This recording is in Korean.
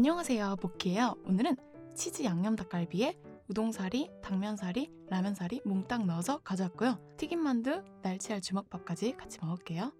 안녕하세요, 복희예요. 오늘은 치즈 양념 닭갈비에 우동사리, 당면사리, 라면사리 몽땅 넣어서 가져왔고요. 튀김만두, 날치알 주먹밥까지 같이 먹을게요.